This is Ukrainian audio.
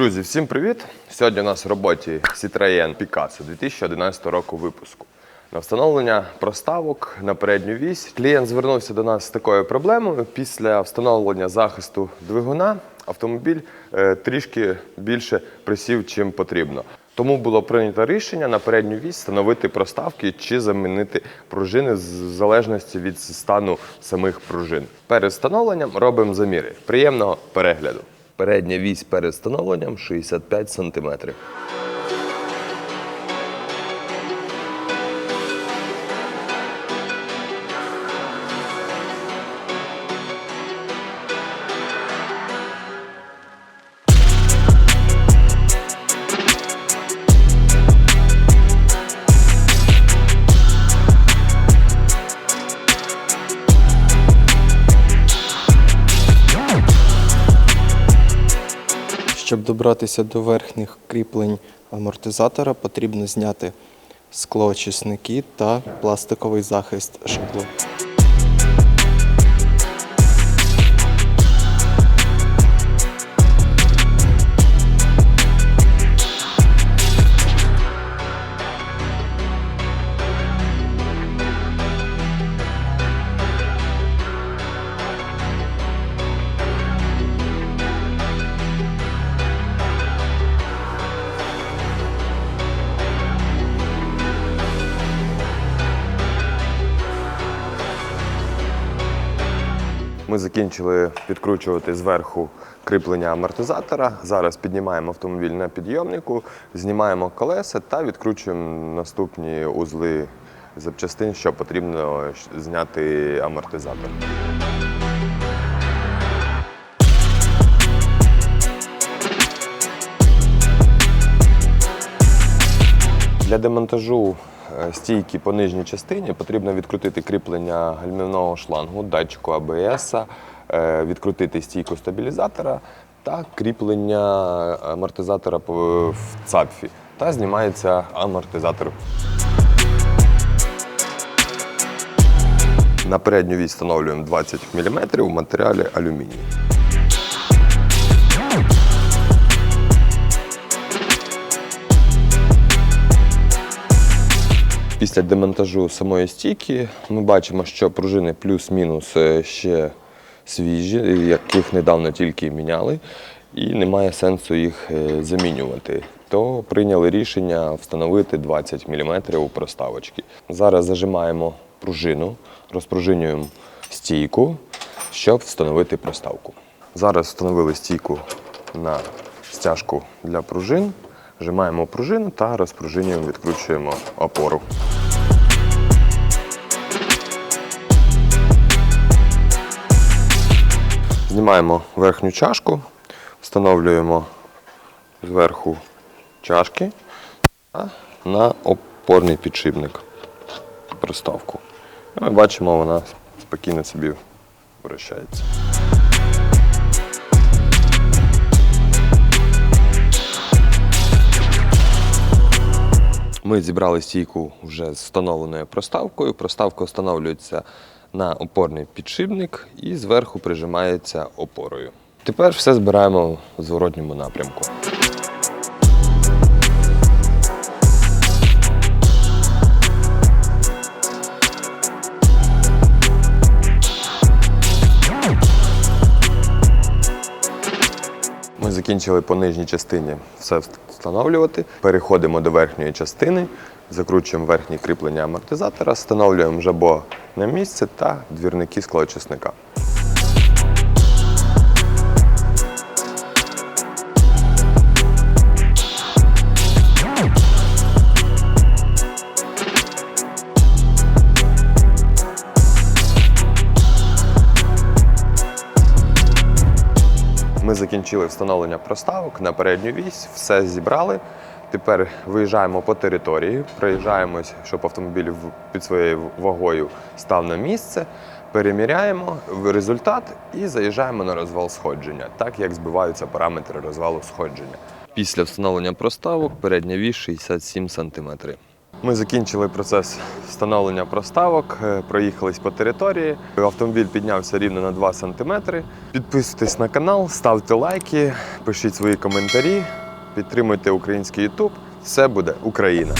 Друзі, всім привіт! Сьогодні у нас в роботі Citroën Picasso 2011 року випуску. На встановлення проставок на передню вісь клієнт звернувся до нас з такою проблемою. Після встановлення захисту двигуна автомобіль е, трішки більше присів, чим потрібно. Тому було прийнято рішення на передню вісь встановити проставки чи замінити пружини з залежності від стану самих пружин. Перед встановленням робимо заміри. Приємного перегляду. Передня вісь перед встановленням 65 см. Щоб добратися до верхніх кріплень амортизатора, потрібно зняти склоочисники та пластиковий захист шабло. Ми закінчили підкручувати зверху кріплення амортизатора. Зараз піднімаємо автомобіль на підйомнику, знімаємо колеса та відкручуємо наступні узли запчастин, що потрібно зняти амортизатор. Для демонтажу стійки по нижній частині потрібно відкрутити кріплення гальмівного шлангу, датчику АБС, е, відкрутити стійку стабілізатора та кріплення амортизатора в цапфі. Та знімається амортизатор. На передню вісь встановлюємо 20 мм в матеріалі алюміній. Після демонтажу самої стійки ми бачимо, що пружини плюс-мінус е, ще свіжі, яких недавно тільки міняли, і немає сенсу їх е, замінювати. То прийняли рішення встановити 20 мм у проставочки. Зараз зажимаємо пружину, розпружинюємо стійку, щоб встановити проставку. Зараз встановили стійку на стяжку для пружин, вжимаємо пружину та розпружинюємо, відкручуємо опору. Знімаємо верхню чашку, встановлюємо зверху чашки на опорний підшипник проставку. І Ми бачимо, вона спокійно собі вращається. Ми зібрали стійку вже з встановленою проставкою. Проставка встановлюється на опорний підшипник і зверху прижимається опорою. Тепер все збираємо в зворотньому напрямку. Ми закінчили по нижній частині все встановлювати. Переходимо до верхньої частини, закручуємо верхні кріплення амортизатора, встановлюємо жабо на місце та двірники склоочисника. Ми закінчили встановлення проставок на передню вісь, все зібрали. Тепер виїжджаємо по території, проїжджаємось, щоб автомобіль під своєю вагою став на місце, переміряємо результат і заїжджаємо на розвал сходження, так як збиваються параметри розвалу сходження. Після встановлення проставок передня вісь 67 см. Ми закінчили процес встановлення проставок, е, проїхались по території. Автомобіль піднявся рівно на 2 см. Підписуйтесь на канал, ставте лайки, пишіть свої коментарі, підтримуйте український YouTube. Все буде Україна!